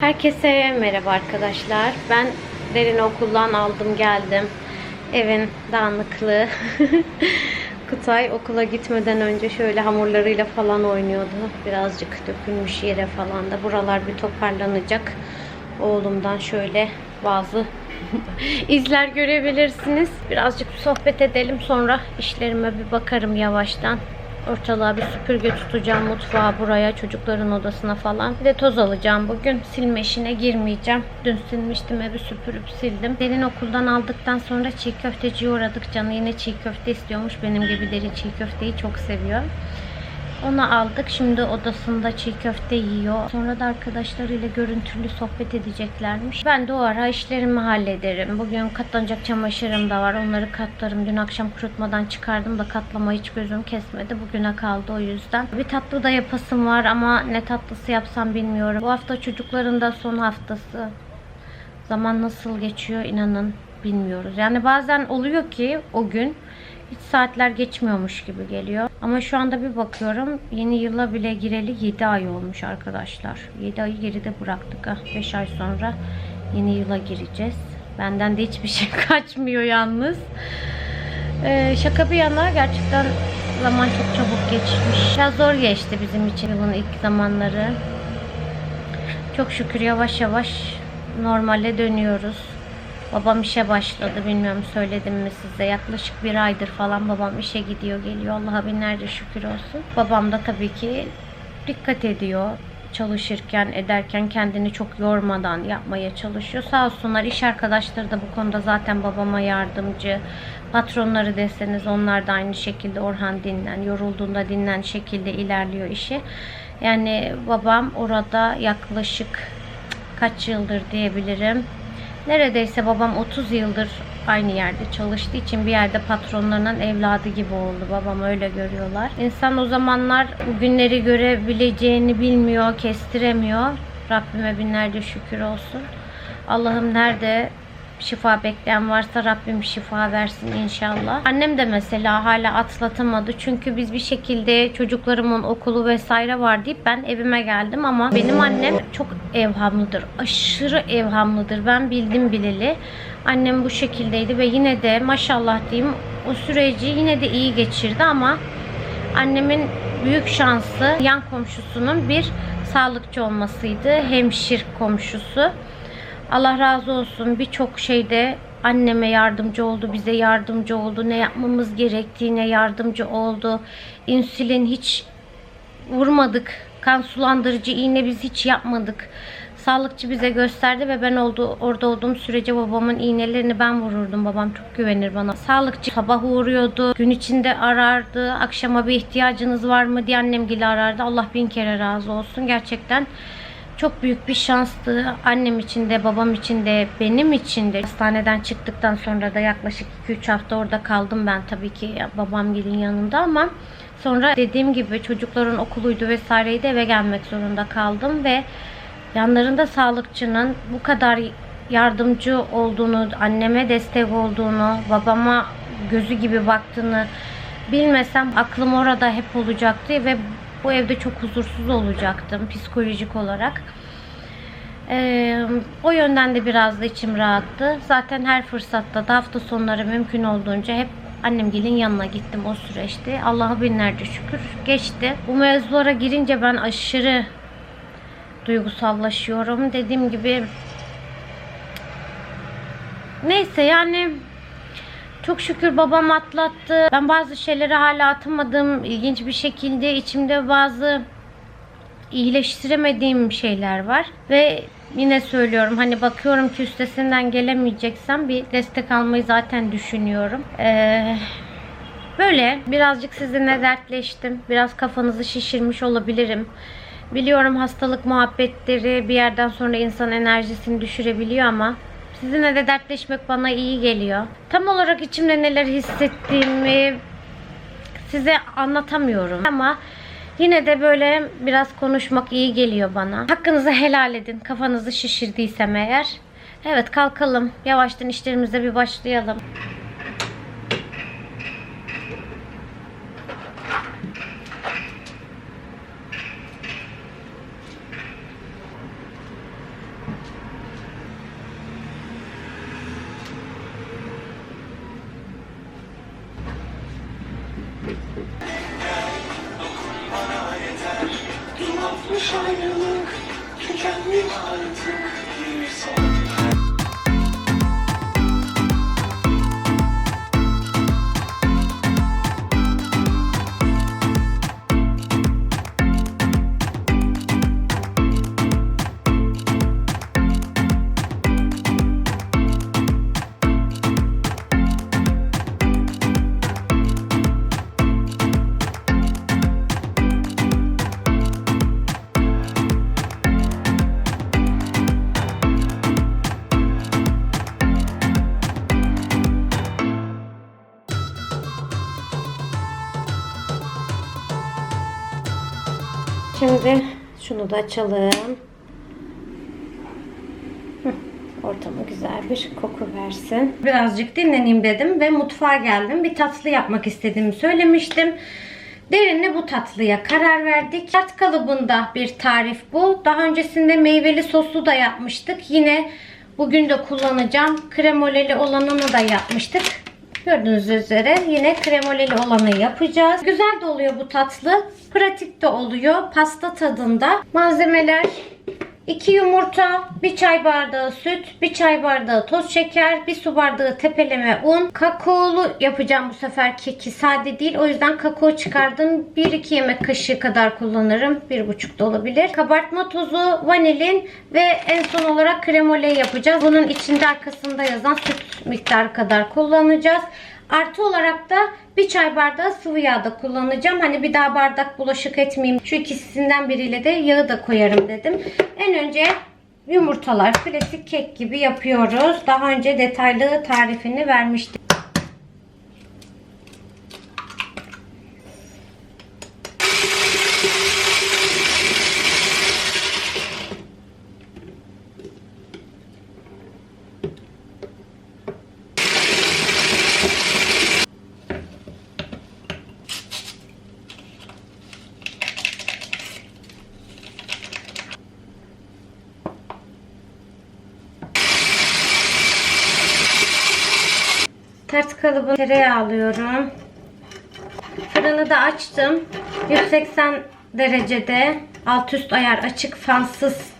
Herkese merhaba arkadaşlar. Ben derin okuldan aldım geldim. Evin dağınıklığı. Kutay okula gitmeden önce şöyle hamurlarıyla falan oynuyordu. Birazcık dökülmüş yere falan da. Buralar bir toparlanacak. Oğlumdan şöyle bazı izler görebilirsiniz. Birazcık sohbet edelim sonra işlerime bir bakarım yavaştan. Ortalığa bir süpürge tutacağım mutfağa buraya çocukların odasına falan. Bir de toz alacağım bugün. Silme işine girmeyeceğim. Dün silmiştim evi süpürüp sildim. Derin okuldan aldıktan sonra çiğ köfteciye uğradık. Canı yine çiğ köfte istiyormuş. Benim gibi derin çiğ köfteyi çok seviyor. Onu aldık. Şimdi odasında çiğ köfte yiyor. Sonra da arkadaşlarıyla görüntülü sohbet edeceklermiş. Ben de o ara işlerimi hallederim. Bugün katlanacak çamaşırım da var. Onları katlarım. Dün akşam kurutmadan çıkardım da katlama hiç gözüm kesmedi. Bugüne kaldı o yüzden. Bir tatlı da yapasım var ama ne tatlısı yapsam bilmiyorum. Bu hafta çocukların da son haftası. Zaman nasıl geçiyor inanın bilmiyoruz. Yani bazen oluyor ki o gün hiç saatler geçmiyormuş gibi geliyor. Ama şu anda bir bakıyorum yeni yıla bile gireli 7 ay olmuş arkadaşlar. 7 ayı geride bıraktık. ha. 5 ay sonra yeni yıla gireceğiz. Benden de hiçbir şey kaçmıyor yalnız. Ee, şaka bir yana gerçekten zaman çok çabuk geçmiş. Biraz zor geçti bizim için yılın ilk zamanları. Çok şükür yavaş yavaş normale dönüyoruz. Babam işe başladı. Bilmiyorum söyledim mi size. Yaklaşık bir aydır falan babam işe gidiyor geliyor. Allah'a binlerce şükür olsun. Babam da tabii ki dikkat ediyor. Çalışırken, ederken kendini çok yormadan yapmaya çalışıyor. Sağ olsunlar iş arkadaşları da bu konuda zaten babama yardımcı. Patronları deseniz onlar da aynı şekilde Orhan dinlen, yorulduğunda dinlen şekilde ilerliyor işi. Yani babam orada yaklaşık kaç yıldır diyebilirim. Neredeyse babam 30 yıldır aynı yerde çalıştığı için bir yerde patronlarının evladı gibi oldu. Babam öyle görüyorlar. İnsan o zamanlar bu günleri görebileceğini bilmiyor, kestiremiyor. Rabbime binlerce şükür olsun. Allah'ım nerede şifa bekleyen varsa Rabbim şifa versin inşallah. Annem de mesela hala atlatamadı. Çünkü biz bir şekilde çocuklarımın okulu vesaire var deyip ben evime geldim ama benim annem çok evhamlıdır. Aşırı evhamlıdır. Ben bildim bileli. Annem bu şekildeydi ve yine de maşallah diyeyim o süreci yine de iyi geçirdi ama annemin büyük şansı yan komşusunun bir sağlıkçı olmasıydı. Hemşir komşusu. Allah razı olsun birçok şeyde anneme yardımcı oldu, bize yardımcı oldu. Ne yapmamız gerektiğine yardımcı oldu. İnsülin hiç vurmadık. Kan sulandırıcı iğne biz hiç yapmadık. Sağlıkçı bize gösterdi ve ben oldu, orada olduğum sürece babamın iğnelerini ben vururdum. Babam çok güvenir bana. Sağlıkçı sabah uğruyordu. Gün içinde arardı. Akşama bir ihtiyacınız var mı diye annem gibi arardı. Allah bin kere razı olsun. Gerçekten çok büyük bir şanstı. Annem için de, babam için de, benim için de. Hastaneden çıktıktan sonra da yaklaşık 2-3 hafta orada kaldım ben tabii ki babam gelin yanında ama sonra dediğim gibi çocukların okuluydu vesaireydi eve gelmek zorunda kaldım ve yanlarında sağlıkçının bu kadar yardımcı olduğunu, anneme destek olduğunu, babama gözü gibi baktığını bilmesem aklım orada hep olacaktı ve bu evde çok huzursuz olacaktım psikolojik olarak. Ee, o yönden de biraz da içim rahattı. Zaten her fırsatta da hafta sonları mümkün olduğunca hep annem gelin yanına gittim o süreçte. Allah'a binlerce şükür geçti. Bu mevzulara girince ben aşırı duygusallaşıyorum. Dediğim gibi neyse yani çok şükür babam atlattı. Ben bazı şeyleri hala atamadım. İlginç bir şekilde içimde bazı iyileştiremediğim şeyler var. Ve yine söylüyorum hani bakıyorum ki üstesinden gelemeyeceksem bir destek almayı zaten düşünüyorum. Ee, böyle birazcık sizinle dertleştim. Biraz kafanızı şişirmiş olabilirim. Biliyorum hastalık muhabbetleri bir yerden sonra insan enerjisini düşürebiliyor ama sizinle de dertleşmek bana iyi geliyor. Tam olarak içimde neler hissettiğimi size anlatamıyorum ama yine de böyle biraz konuşmak iyi geliyor bana. Hakkınızı helal edin. Kafanızı şişirdiysem eğer. Evet kalkalım. Yavaştan işlerimize bir başlayalım. Boş ayrılık tükenmiş artık. Şunu da açalım. Ortama güzel bir koku versin. Birazcık dinleneyim dedim ve mutfağa geldim. Bir tatlı yapmak istediğimi söylemiştim. Derinle bu tatlıya karar verdik. Tart kalıbında bir tarif bu. Daha öncesinde meyveli soslu da yapmıştık. Yine bugün de kullanacağım. Kremoleli olanını da yapmıştık. Gördüğünüz üzere yine kremoleli olanı yapacağız. Güzel de oluyor bu tatlı. Pratik de oluyor. Pasta tadında. Malzemeler 2 yumurta, 1 çay bardağı süt, 1 çay bardağı toz şeker, 1 su bardağı tepeleme un. Kakaolu yapacağım bu sefer keki sade değil. O yüzden kakao çıkardım. 1-2 yemek kaşığı kadar kullanırım. 1,5 da olabilir. Kabartma tozu, vanilin ve en son olarak kremole yapacağız. Bunun içinde arkasında yazan süt miktarı kadar kullanacağız. Artı olarak da bir çay bardağı sıvı yağ da kullanacağım. Hani bir daha bardak bulaşık etmeyeyim. Şu ikisinden biriyle de yağı da koyarım dedim. En önce yumurtalar klasik kek gibi yapıyoruz. Daha önce detaylı tarifini vermiştim. Ters kalıbı tereyağı alıyorum. Fırını da açtım. 180 derecede alt üst ayar açık fansız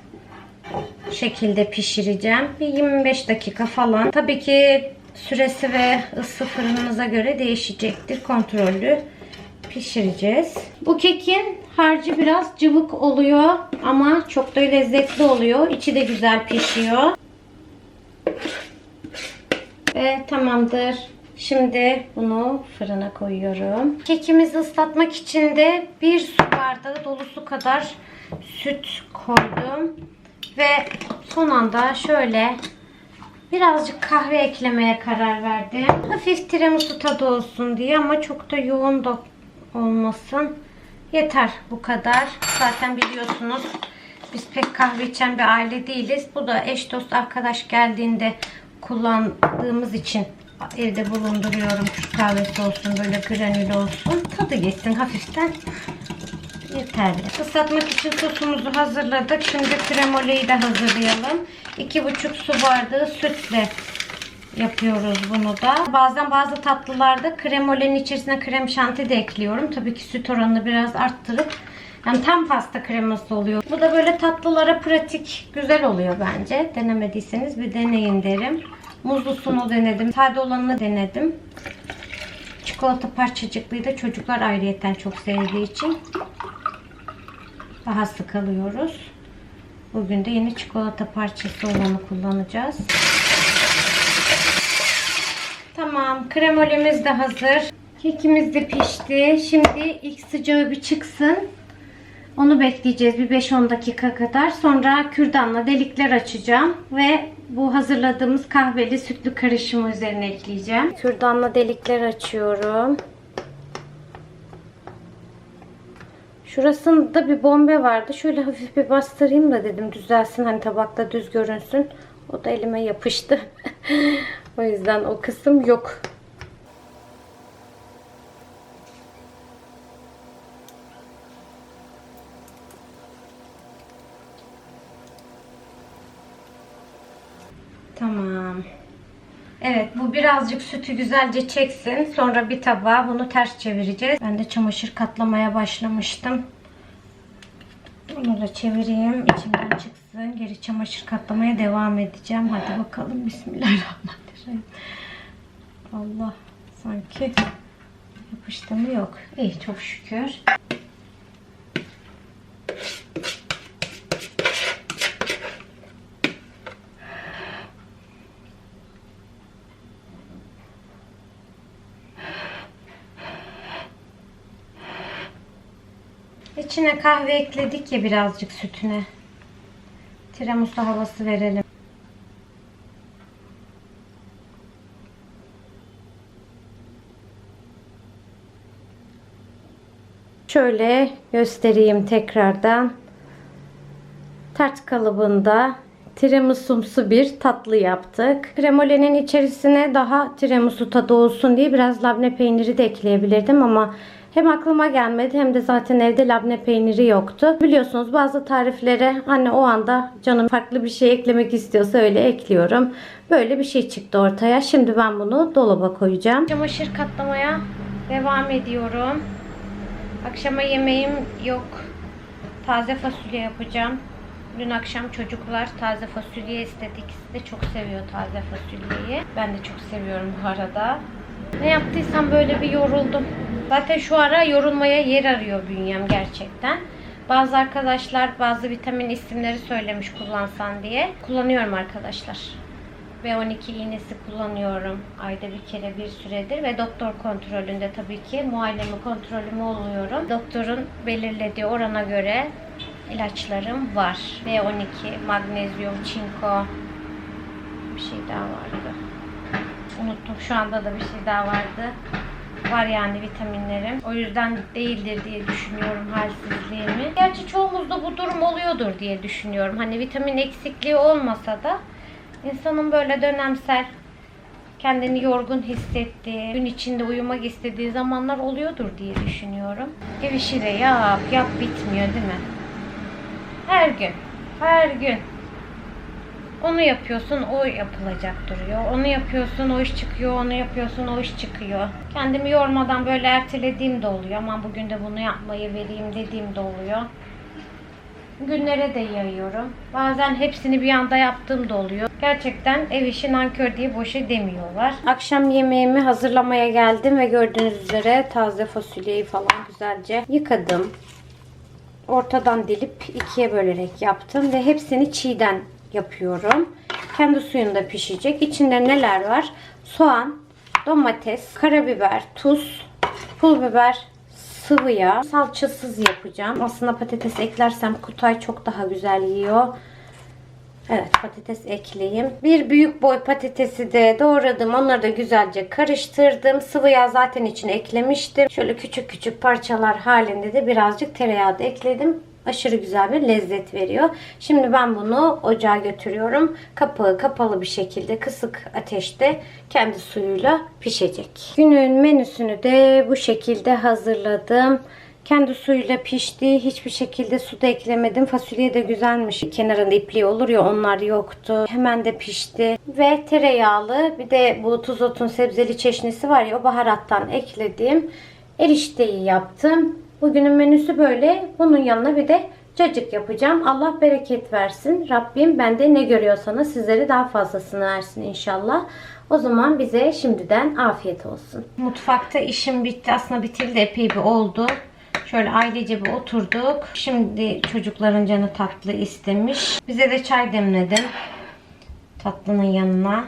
şekilde pişireceğim. Bir 25 dakika falan. Tabii ki süresi ve ısı fırınımıza göre değişecektir. Kontrollü pişireceğiz. Bu kekin harcı biraz cıvık oluyor ama çok da lezzetli oluyor. İçi de güzel pişiyor. Ve tamamdır. Şimdi bunu fırına koyuyorum. Kekimizi ıslatmak için de bir su bardağı dolusu kadar süt koydum. Ve son anda şöyle birazcık kahve eklemeye karar verdim. Hafif tiramisu tadı olsun diye ama çok da yoğun da olmasın. Yeter bu kadar. Zaten biliyorsunuz biz pek kahve içen bir aile değiliz. Bu da eş dost arkadaş geldiğinde kullandığımız için evde bulunduruyorum. Türk kahvesi olsun böyle granül olsun. Tadı geçsin hafiften. Yeterli. Islatmak için sosumuzu hazırladık. Şimdi kremoleyi de hazırlayalım. 2,5 su bardağı sütle yapıyoruz bunu da. Bazen bazı tatlılarda kremolenin içerisine krem şanti de ekliyorum. Tabii ki süt oranını biraz arttırıp yani tam pasta kreması oluyor. Bu da böyle tatlılara pratik, güzel oluyor bence. Denemediyseniz bir deneyin derim. Muzlusunu denedim. Sade olanını denedim. Çikolata parçacıklıyı da çocuklar ayrıyeten çok sevdiği için daha sık alıyoruz. Bugün de yine çikolata parçası olanı kullanacağız. Tamam. Kremolemiz de hazır. Kekimiz de pişti. Şimdi ilk sıcağı bir çıksın. Onu bekleyeceğiz bir 5-10 dakika kadar. Sonra kürdanla delikler açacağım ve bu hazırladığımız kahveli sütlü karışımı üzerine ekleyeceğim. Kürdanla delikler açıyorum. Şurasında bir bombe vardı. Şöyle hafif bir bastırayım da dedim düzelsin hani tabakta düz görünsün. O da elime yapıştı. o yüzden o kısım yok. Tamam. Evet bu birazcık sütü güzelce çeksin. Sonra bir tabağa bunu ters çevireceğiz. Ben de çamaşır katlamaya başlamıştım. Bunu da çevireyim. içinden çıksın. Geri çamaşır katlamaya devam edeceğim. Hadi bakalım. Bismillahirrahmanirrahim. Allah sanki yapıştı mı yok. İyi çok şükür. İçine kahve ekledik ya birazcık sütüne. Tiramisu havası verelim. Şöyle göstereyim tekrardan. Tart kalıbında tiramisumsu bir tatlı yaptık. Kremolenin içerisine daha tiramisu tadı olsun diye biraz labne peyniri de ekleyebilirdim ama hem aklıma gelmedi hem de zaten evde labne peyniri yoktu. Biliyorsunuz bazı tariflere hani o anda canım farklı bir şey eklemek istiyorsa öyle ekliyorum. Böyle bir şey çıktı ortaya. Şimdi ben bunu dolaba koyacağım. Çamaşır katlamaya devam ediyorum. Akşama yemeğim yok. Taze fasulye yapacağım. Dün akşam çocuklar taze fasulye istedi. İkisi de çok seviyor taze fasulyeyi. Ben de çok seviyorum bu arada. Ne yaptıysam böyle bir yoruldum. Zaten şu ara yorulmaya yer arıyor bünyem gerçekten. Bazı arkadaşlar bazı vitamin isimleri söylemiş kullansan diye. Kullanıyorum arkadaşlar. B12 iğnesi kullanıyorum. Ayda bir kere bir süredir ve doktor kontrolünde tabii ki muayenemi kontrolümü oluyorum. Doktorun belirlediği orana göre ilaçlarım var. B12, magnezyum, çinko bir şey daha vardı. Unuttum. Şu anda da bir şey daha vardı. Var yani vitaminlerim. O yüzden değildir diye düşünüyorum halsizliğimi. Gerçi çoğumuzda bu durum oluyordur diye düşünüyorum. Hani vitamin eksikliği olmasa da insanın böyle dönemsel kendini yorgun hissettiği, gün içinde uyumak istediği zamanlar oluyordur diye düşünüyorum. Ev işi de yap, yap bitmiyor değil mi? Her gün, her gün. Onu yapıyorsun, o yapılacak duruyor. Onu yapıyorsun, o iş çıkıyor. Onu yapıyorsun, o iş çıkıyor. Kendimi yormadan böyle ertelediğim de oluyor. Aman bugün de bunu yapmayı vereyim dediğim de oluyor. Günlere de yayıyorum. Bazen hepsini bir anda yaptığım da oluyor. Gerçekten ev işi nankör diye boşa demiyorlar. Akşam yemeğimi hazırlamaya geldim ve gördüğünüz üzere taze fasulyeyi falan güzelce yıkadım. Ortadan dilip ikiye bölerek yaptım ve hepsini çiğden yapıyorum. Kendi suyunda pişecek. İçinde neler var? Soğan, domates, karabiber, tuz, pul biber, sıvı yağ. Salçasız yapacağım. Aslında patates eklersem Kutay çok daha güzel yiyor. Evet patates ekleyeyim. Bir büyük boy patatesi de doğradım. Onları da güzelce karıştırdım. Sıvı yağ zaten içine eklemiştim. Şöyle küçük küçük parçalar halinde de birazcık tereyağı da ekledim. Aşırı güzel bir lezzet veriyor. Şimdi ben bunu ocağa götürüyorum. Kapağı kapalı bir şekilde kısık ateşte kendi suyuyla pişecek. Günün menüsünü de bu şekilde hazırladım. Kendi suyuyla pişti. Hiçbir şekilde su da eklemedim. Fasulye de güzelmiş. Kenarında ipliği olur ya onlar yoktu. Hemen de pişti. Ve tereyağlı bir de bu tuz otun sebzeli çeşnisi var ya o baharattan ekledim. Erişteyi yaptım. Bugünün menüsü böyle. Bunun yanına bir de cacık yapacağım. Allah bereket versin. Rabbim bende ne görüyorsanız sizlere daha fazlasını versin inşallah. O zaman bize şimdiden afiyet olsun. Mutfakta işim bitti. Aslında bitirdi epey bir oldu. Şöyle ailece bir oturduk. Şimdi çocukların canı tatlı istemiş. Bize de çay demledim. Tatlının yanına.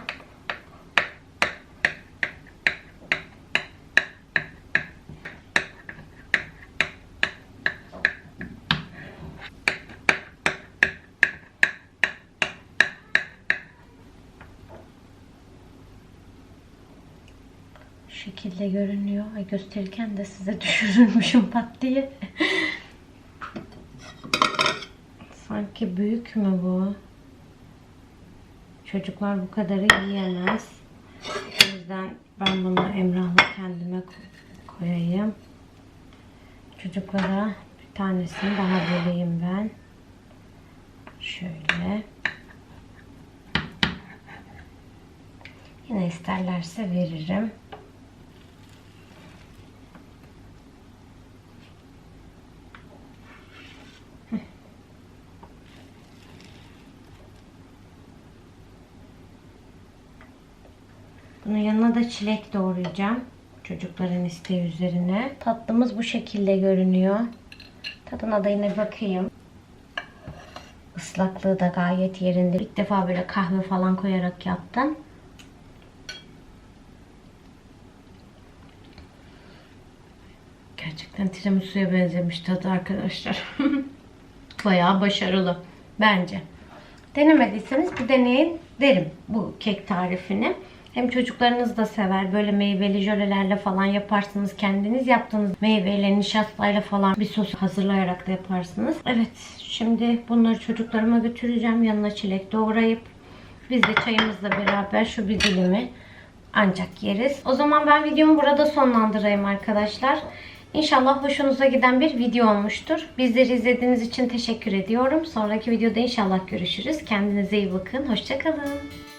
Şekilde görünüyor. Ay gösterirken de size düşürürmüşüm pat diye. Sanki büyük mü bu? Çocuklar bu kadarı yiyemez. O yüzden ben bunu Emrah'la kendime ko- koyayım. Çocuklara bir tanesini daha böleyim ben. Şöyle. Yine isterlerse veririm. Bunun yanına da çilek doğrayacağım. Çocukların isteği üzerine. Tatlımız bu şekilde görünüyor. Tadına da yine bakayım. Islaklığı da gayet yerinde. İlk defa böyle kahve falan koyarak yaptım. Gerçekten tiramisu'ya benzemiş tadı arkadaşlar. Bayağı başarılı bence. Denemediyseniz bir deneyin derim bu kek tarifini. Hem çocuklarınız da sever. Böyle meyveli jölelerle falan yaparsınız. Kendiniz yaptığınız meyveyle, nişastayla falan bir sos hazırlayarak da yaparsınız. Evet şimdi bunları çocuklarıma götüreceğim. Yanına çilek doğrayıp biz de çayımızla beraber şu bir dilimi ancak yeriz. O zaman ben videomu burada sonlandırayım arkadaşlar. İnşallah hoşunuza giden bir video olmuştur. Bizleri izlediğiniz için teşekkür ediyorum. Sonraki videoda inşallah görüşürüz. Kendinize iyi bakın. Hoşçakalın.